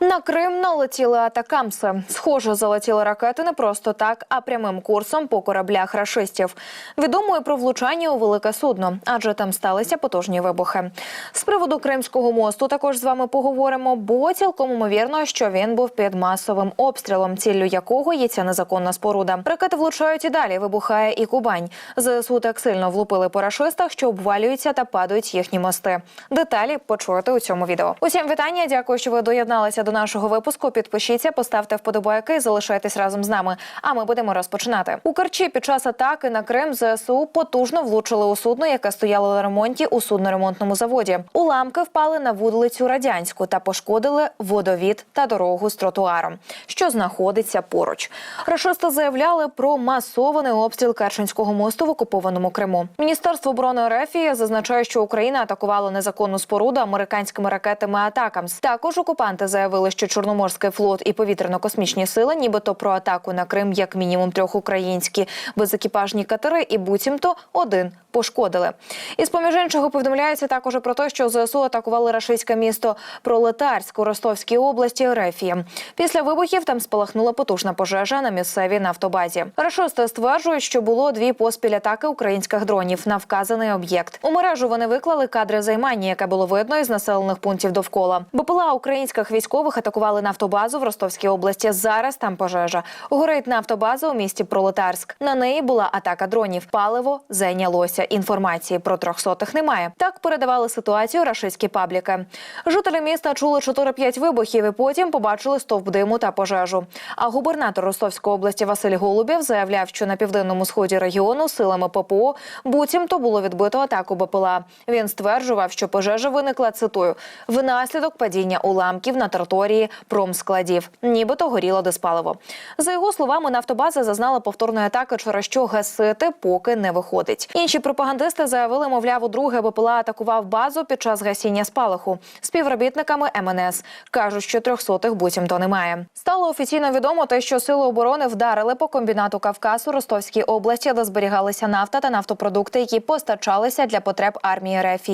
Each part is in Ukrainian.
На Крим налетіли атакамси. Схоже, залетіли ракети не просто так, а прямим курсом по кораблях рашистів. Відомо про влучання у велике судно, адже там сталися потужні вибухи. З приводу Кримського мосту також з вами поговоримо, бо цілком ймовірно, що він був під масовим обстрілом, ціллю якого є ця незаконна споруда. Ракети влучають і далі. Вибухає і Кубань. ЗСУ так сильно влупили по рашистах, що обвалюються та падають їхні мости. Деталі почуєте у цьому відео. Усім вітання. Дякую, що ви доєдналися до нашого випуску. Підпишіться, поставте вподобайки, і залишайтесь разом з нами. А ми будемо розпочинати. У Керчі під час атаки на Крим ЗСУ потужно влучили у судно, яке стояло на ремонті у судноремонтному заводі. Уламки впали на вулицю радянську та пошкодили водовід та дорогу з тротуаром, що знаходиться поруч. Рашисти заявляли про масований обстріл Керченського мосту в окупованому Криму. Міністерство оборони РФ зазначає, що Україна атакувала незаконну споруду американськими ракетами Атакамс. Також окупанти заявили, що Чорноморський флот і повітряно-космічні сили, нібито про атаку на Крим, як мінімум трьох українські безекіпажні катери, і буцімто один пошкодили. Із поміж іншого повідомляється також про те, що ЗСУ атакували рашистське місто Пролетарськ у Ростовській області Рефії. Після вибухів там спалахнула потужна пожежа на місцевій нафтобазі. Рашисти стверджують, що було дві поспіль атаки українських дронів на вказаний об'єкт. У мережу вони виклали кадри займання, яке було видно із населених пунктів довкола. БПЛА українських військових атакували нафтобазу в Ростовській області. Зараз там пожежа. Горить нафтобаза у місті Пролетарськ. На неї була атака дронів. Паливо зайнялося. Інформації про трьохсотих немає. Так передавали ситуацію рашистські пабліки. Жителі міста чули 4-5 вибухів і потім побачили стовп диму та пожежу. А губернатор Ростовської області Василь Голубєв заявляв, що на південному сході регіону силами ППО буцімто було відбито атаку БПЛА. Він стверджував, що пожежа виникла цитую внаслідок падіння уламків на території промскладів, нібито горіло диспаливо. За його словами, нафтобаза зазнала повторної атаки, через що гасити поки не виходить. Інші пропагандисти заявили, мовляв, удруге БПЛА атакував базу під час гасіння спалаху. Співробітниками МНС кажуть, що трьохсотих буцімто немає. Стало офіційно відомо те, що сили оборони вдарили по комбінату Кавказ у Ростовській області, де зберігалися нафта та нафтопродукти, які постачалися для потреб армії РФ.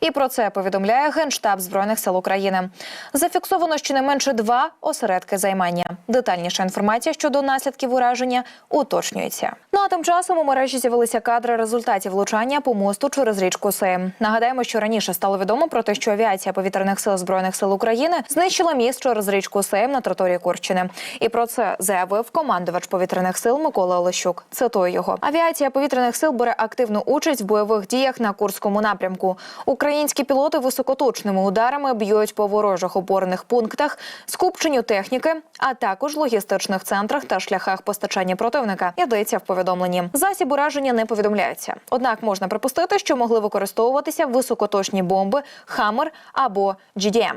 І про це повідомляє генштаб збройних сил України. Зафіксовано щонайменше два осередки займання. Детальніша інформація щодо наслідків ураження уточнюється. Ну а тим часом у мережі з'явилися кадри результатів влучання по мосту через річку Сейм. Нагадаємо, що раніше стало відомо про те, що авіація повітряних сил збройних сил України знищила міст через річку Сейм на території Курщини. І про це заявив командувач повітряних сил Микола Олещук. Цитую його: авіація повітряних сил бере активну участь в бойових діях на Курському напрямку. Українські пілоти високоточними ударами б'ють по ворожих опорних пунктах, скупченню техніки, а також логістичних центрах та шляхах постачання противника. Йдеться в повідомленні. Засіб ураження не повідомляється. Однак можна припустити, що могли використовуватися високоточні бомби Хаммер або GDM.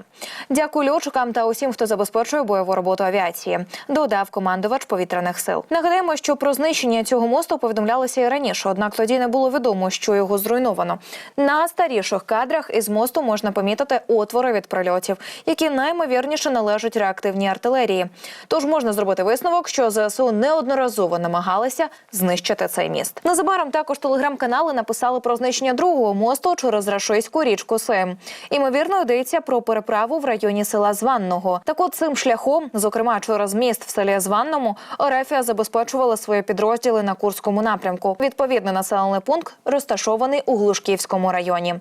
Дякую льотчикам та усім, хто забезпечує бойову роботу авіації. Додав командувач повітряних сил. Нагадаємо, що про знищення цього мосту повідомлялося і раніше, однак тоді не було відомо, що його зруйновано. На старіших кадрах із мосту можна помітити отвори від прильотів, які наймовірніше належать реактивній артилерії. Тож можна зробити висновок, що ЗСУ неодноразово намагалися знищити цей міст. Незабаром також телеграм-канали написали про знищення другого мосту через рашистську річку Сейм. Імовірно, йдеться про переправу в районі села Званного. Так от цим шляхом, зокрема через міст в селі Званному, Орефія забезпечувала свої підрозділи на Курському напрямку. Відповідний населений пункт розташований у Глушківському районі.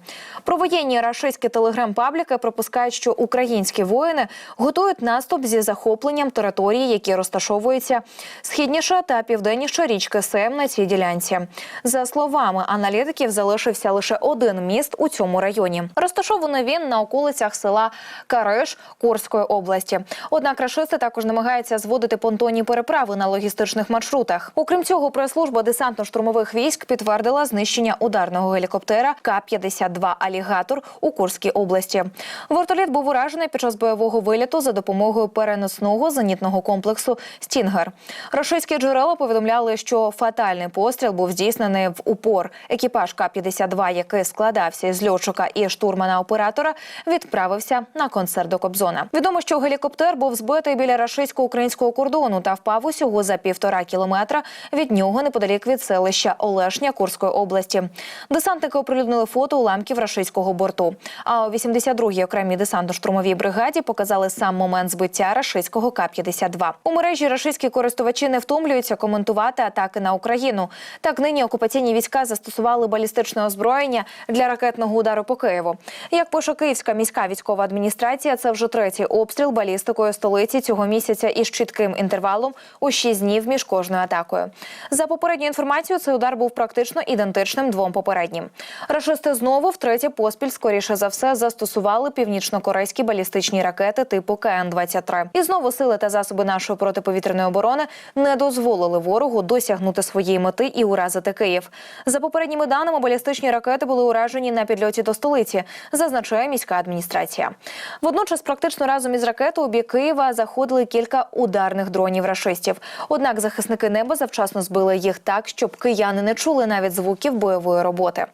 Провоєнні рашистські телеграм-пабліки пропускають, що українські воїни готують наступ зі захопленням території, які розташовуються східніше та південніше річки Сейм на цій ділянці. За словами аналітиків, залишився лише один міст у цьому районі. Розташований він на околицях села Кариш Курської області. Однак рашисти також намагаються зводити понтонні переправи на логістичних маршрутах. Окрім цього, прес-служба десантно-штурмових військ підтвердила знищення ударного гелікоптера К-52 Алігатор у Курській області. Вертоліт був уражений під час бойового виліту за допомогою переносного зенітного комплексу Стінгер. Рашистські джерела повідомляли, що фатальний постріл був здійснений в упор. Екіпаж К-52, який складався із льотчика і штурмана оператора, відправився на концерт до Кобзона. Відомо, що гелікоптер був збитий біля рашистсько-українського кордону та впав усього за півтора кілометра від нього неподалік від селища Олешня Курської області. Десантники оприлюднили фото уламків рашистського борту. А у 82-й окремій десантно-штурмовій бригаді показали показали сам момент збиття рашистського К-52. У мережі рашистські користувачі не втомлюються коментувати атаки на Україну. Так нині окупаційні війська застосували балістичне озброєння для ракетного удару по Києву. Як пише Київська міська військова адміністрація, це вже третій обстріл балістикою столиці цього місяця із чітким інтервалом у 6 днів між кожною атакою. За попередньою інформацією, цей удар був практично ідентичним двом попереднім. Рашисти знову втретє поспіль, скоріше за все, застосували північно-корейські балістичні ракети типу КН-23. І знову сили та засоби нашої протиповітряної оборони не дозволили ворогу досягнути своєї мети і уразити Київ. За попередніми даними, балістичні ракети були уражені на підльоті до столиці, зазначає міська адміністрація. Водночас, практично разом із ракетою у бік Києва заходили кілька ударних дронів рашистів. Однак захисники неба завчасно збили їх так, щоб кияни не чули навіть звуків бойової роботи.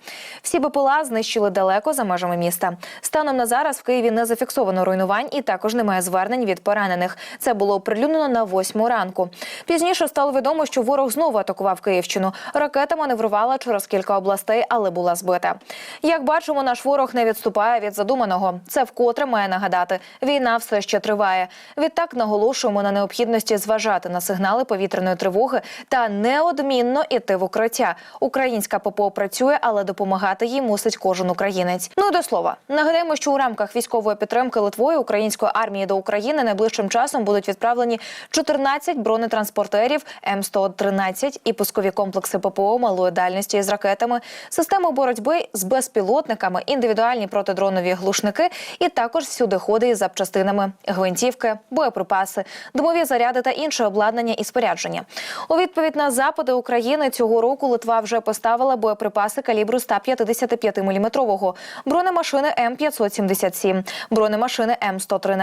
Всі БПЛА знищили далеко за межами міста. Станом на зараз в Києві не зафіксовано руйнувань і також немає звернень від поранених. Це було оприлюднено на восьму ранку. Пізніше стало відомо, що ворог знову атакував Київщину. Ракета маневрувала через кілька областей, але була збита. Як бачимо, наш ворог не відступає від задуманого. Це вкотре має нагадати. Війна все ще триває. Відтак наголошуємо на необхідності зважати на сигнали повітряної тривоги та неодмінно іти в укриття. Українська ППО працює, але допомагати їй мусить кожен українець. Ну і до слова, нагадаємо, що у рамках військової підтримки Литвою української армії до України найближчим часом будуть відправлені 14 бронетранспортерів М113 і пускові комплекси ППО малої дальності з ракетами, системи боротьби з безпілотниками, індивідуальні протидронові глушники і також всюди ходи із запчастинами, гвинтівки, боєприпаси, димові заряди та інше обладнання і спорядження. У відповідь на запити України цього року Литва вже поставила боєприпаси калібру 155 мм, бронемашини М577, бронемашини М113,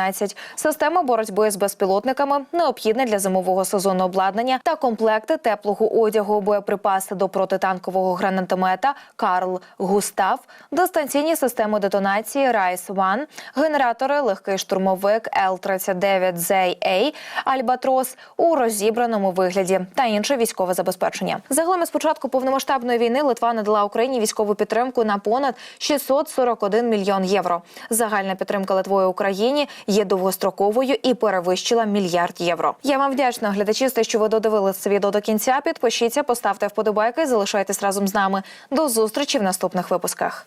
система боротьби з безпілотниками, необхідне для зимового сезону обладнання та комплекти теплого одягу, боєприпаси до протитанкового гранатомета Карл Густав, дистанційні системи детонації Райс Ван, генератори, легкий штурмовик Л-39ZA, Альбатрос у розібраному вигляді та інше військове забезпечення. Загалом із початку повномасштабної війни Литва надала Україні військову підтримку на понад 641 мільйон євро. Загальна підтримка Литвою Україні є довгостроковою і перевищила мільярд євро. Я вам вдячна, глядачі, за те, що ви додивились це відео до кінця. Підпишіться, поставте вподобайки, залишайтесь разом з нами. До зустрічі в наступних випусках.